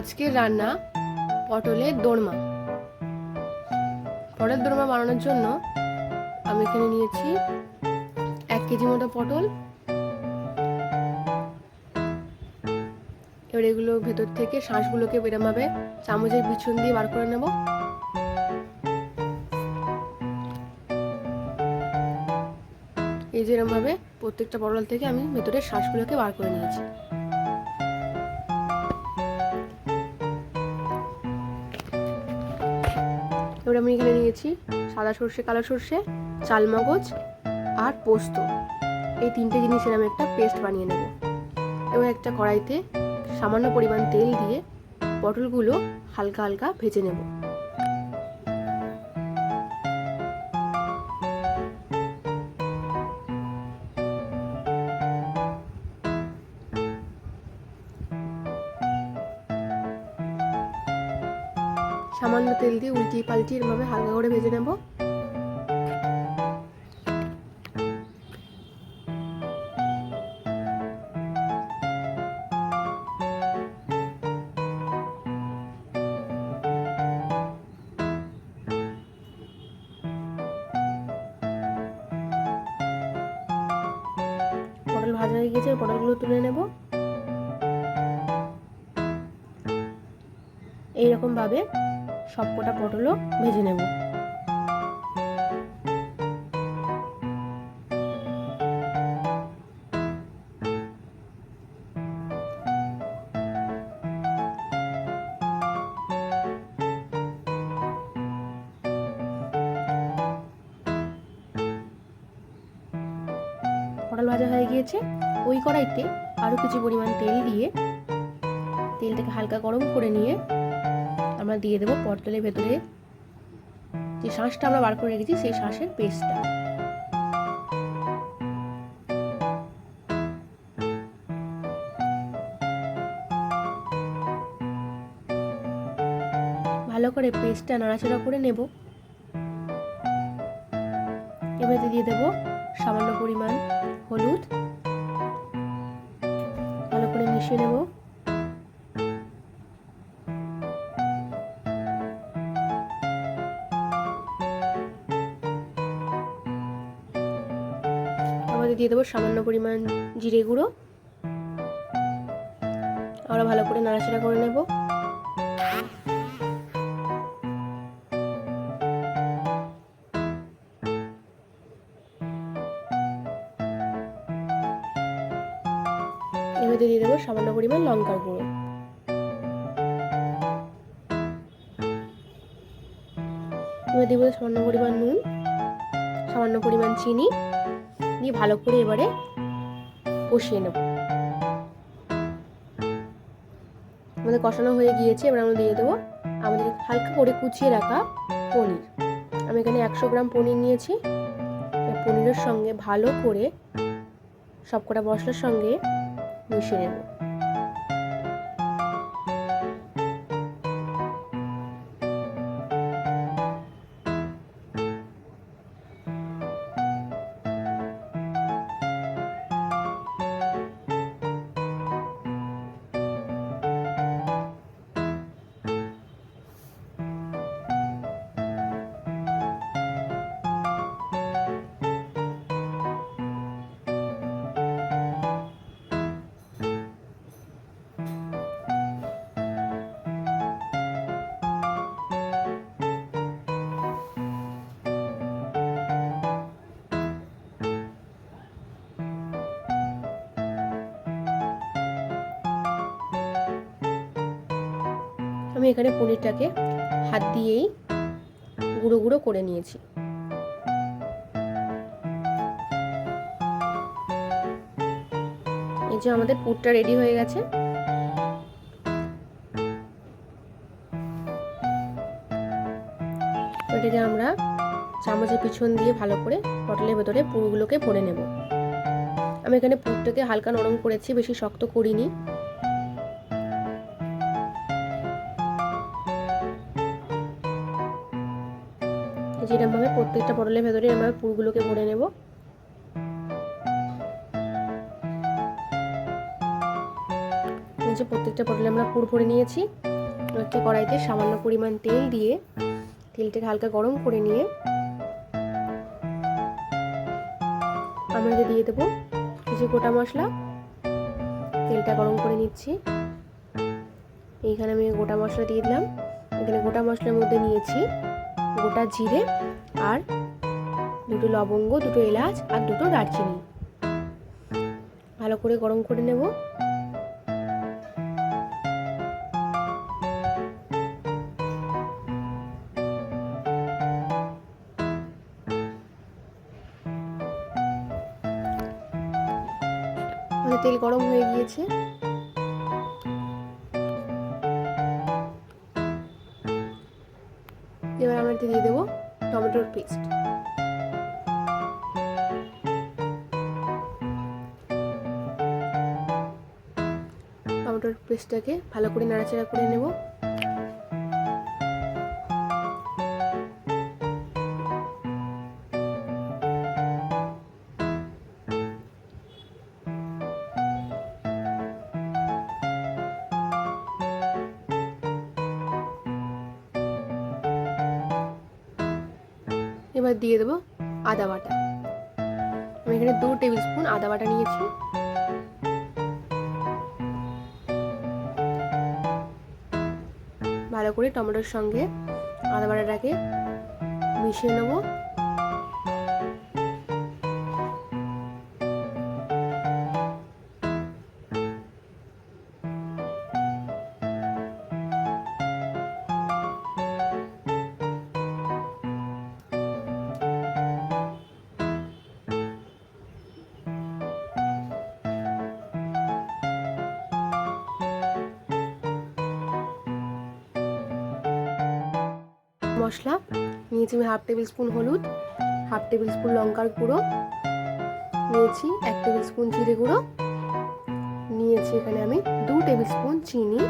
আজকের রান্না পটলের দোরমা। পটলের দোরমা বানানোর জন্য আমি এখানে নিয়েছি এক কেজি মতো পটল। এবার এগুলো ভেতর থেকে শাঁসগুলোকে বেরোভাবে চামচের পিছন দিয়ে বার করে নেব। এই যেরকমভাবে প্রত্যেকটা পটল থেকে আমি ভেতরের শ্বাসগুলোকে বার করে নিয়েছি। এবার আমি এখানে নিয়েছি। সাদা সর্ষে, কালো সর্ষে চালমগজ আর পোস্ত। এই তিনটে জিনিসের আমি একটা পেস্ট বানিয়ে নেব। এবং একটা কড়াইতে সামান্য পরিমাণ তেল দিয়ে পটলগুলো হালকা হালকা ভেজে নেব। উল্টিয়ে পাল্টিয়ে এরভাবে হালকা করে ভেজে নেব। পটল ভাজা হয়ে গেছে পটলগুলো তুলে নেব। এইরকম ভাবে সবকটা পটলও ভেজে নেব। পটল ভাজা হয়ে গিয়েছে, ওই কড়াইতে আরও কিছু পরিমাণ তেল দিয়ে তেলটাকে হালকা গরম করে নিয়ে আমরা দিয়ে দেবো পটলের ভেতরে যে শাঁসটা আমরা বার করে রেখেছি, সেই শাঁসের পেস্টটা ভালো করে পেস্টটা নাড়াচাড়া করে নেব। আমাদের দিয়ে দেবো সামান্য পরিমাণ জিরে গুঁড়ো। আরও ভালো করে নাড়াচাড়া করে নেব। এবার দিয়ে দেবো সামান্য পরিমাণ লঙ্কার গুঁড়ো। এবার দেবো সামান্য পরিমাণ নুন, সামান্য পরিমাণ চিনি। দিয়ে ভালো করে এবারে কষিয়ে নেব। আমাদের কষানো হয়ে গিয়েছে, এবার আমরা দিয়ে দেবো আমাদের হালকা করে কুচিয়ে রাখা পনির। আমি এখানে একশো গ্রাম পনির নিয়েছি। পনিরের সঙ্গে ভালো করে সবকটা মশলার সঙ্গে মিশিয়ে নেব। এখানে পনিরটাকে হাত দিয়েই গুঁড়ো গুঁড়ো করে নিয়েছি। এই যে আমাদের পুরটা রেডি হয়ে গেছে। এটাকে আমরা চামচের পিছন দিয়ে ভালো করে পটলের ভেতরে পুরগুলোকে ভরে নেব। আমি এখানে পুরটাকে হালকা নরম করেছি, বেশি শক্ত করিনি। যেরকমভাবে প্রত্যেকটা পটলের ভেতরে এরকমভাবে পুরগুলোকে ভরে নেব। হচ্ছে প্রত্যেকটা পটলে আমরা পুর ভরে নিয়েছি। একটা কড়াইতে সামান্য পরিমাণ তেল দিয়ে তেলটাকে হালকা গরম করে নিয়ে আমরা যে দিয়ে দেবো কিছু গোটা মশলা, তেলটা গরম করে নিচ্ছি। এইখানে আমি গোটা মশলা দিয়ে দিলাম। এখানে গোটা মশলার মধ্যে নিয়েছি গোটা জিরে আর দুটো লবঙ্গ, দুটো এলাচ আর দুটো দারচিনি। ভালো করে গরম করে নেব। তেল গরম হয়ে গিয়েছে। এবার আমরা দিয়ে দেবো। টমেটোর পেস্ট। টমেটোর পেস্টটাকে ভালো করে নাড়াচাড়া করে নেব। এবার দিয়ে দেবো আদা বাটা। আমি এখানে দু টেবিল স্পুন আদা বাটা নিয়েছি। ভালো করে টমেটোর সঙ্গে আদা বাটাটাকে মিশিয়ে নেব। মশলা, নিয়েছি আমি হাফ টেবিল স্পুন হলুদ, হাফ টেবিল স্পুন লঙ্কার গুঁড়ো, নিয়েছি এক টেবিল স্পুন জিরে গুঁড়ো, নিয়েছি এখানে আমি দু টেবিল স্পুন চিনি,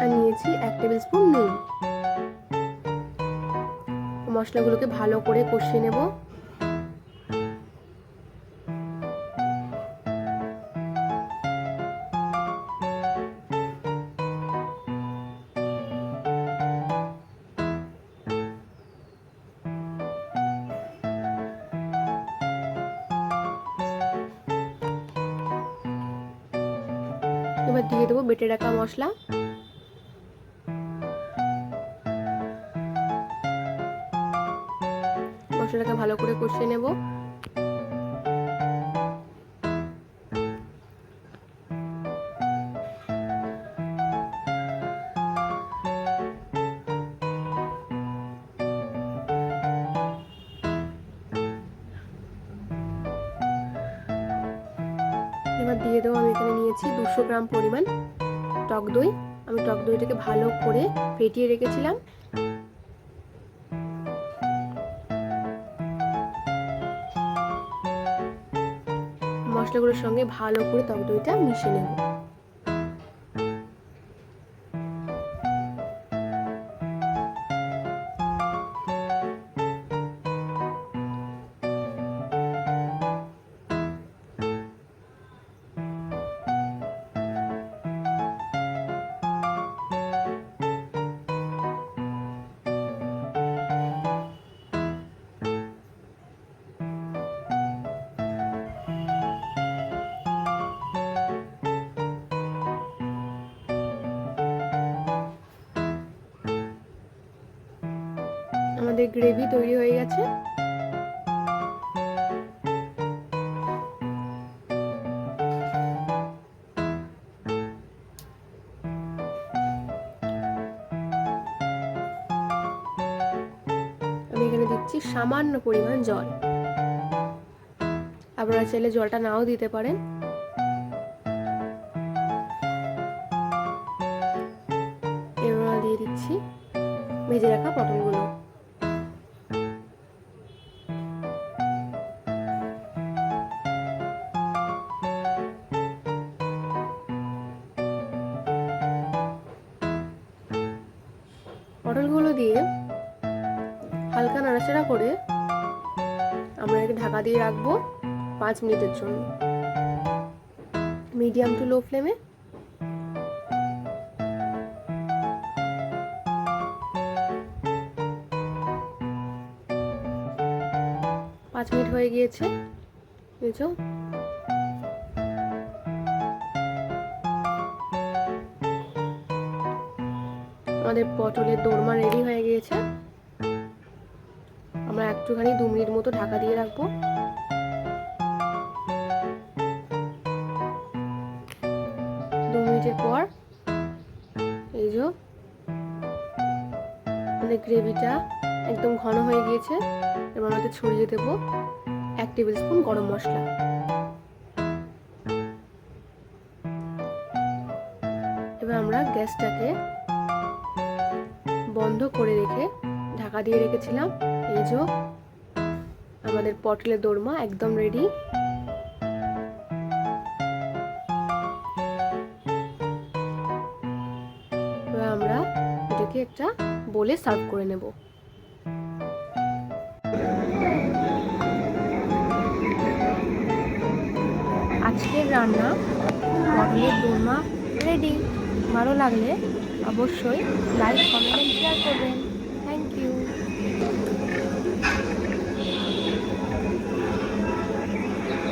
আর নিয়েছি এক টেবিল স্পুন নুন। মশলাগুলোকে ভালো করে কষিয়ে নেব। দিয়ে দেবো বেটে রাখা মশলা। মশলাটাকে ভালো করে কষিয়ে নেব। এবার দিয়ে দেবো, আমি এখানে নিয়েছি দুশো গ্রাম পরিমাণ টক দই। আমি টক দইটাকে ভালো করে ফেটিয়ে রেখেছিলাম। মশলাগুলোর সঙ্গে ভালো করে টক দইটা মিশিয়ে নেব। আমাদের গ্রেভি তৈরি হয়ে গেছে। আমি এখানে দিচ্ছি সামান্য পরিমাণ জল। আপনারা চাইলে জলটা নাও দিতে পারেন। এবার দিয়ে দিচ্ছি ভেজে রাখা পটলগুলো। দিয়ে হালকা নাড়াচাড়া করে আমরা একে ঢাকা দিয়ে রাখব পাঁচ মিনিটের জন্য। মিডিয়াম টু লো ফ্লেমে। পাঁচ মিনিট হয়ে গিয়েছে। বুঝছ পটলের দোরমা রেডি হয়ে গিয়েছে। আমরা একটুখানি দু মিনিট মতো ঢাকা দিয়ে রাখব। দু মিনিটের পর এই যে আমাদের গ্রেভিটা একদম ঘন হয়ে গিয়েছে। এবার ওতে ছড়িয়ে দেবো এক টেবিল স্পুন গরম মশলা। এবার আমরা গ্যাসটাকে বন্ধ করে রেখে ঢাকা দিয়ে রেখেছিলাম। এই যে, আমাদের পটলের দোরমা একদম রেডি আমরা এটাকে একটা বলে সার্ভ করে নেব। আজকের রান্না পটলের দোরমা রেডি ভালো লাগলে অবশ্যই লাইক কমেন্ট শেয়ার করবেন।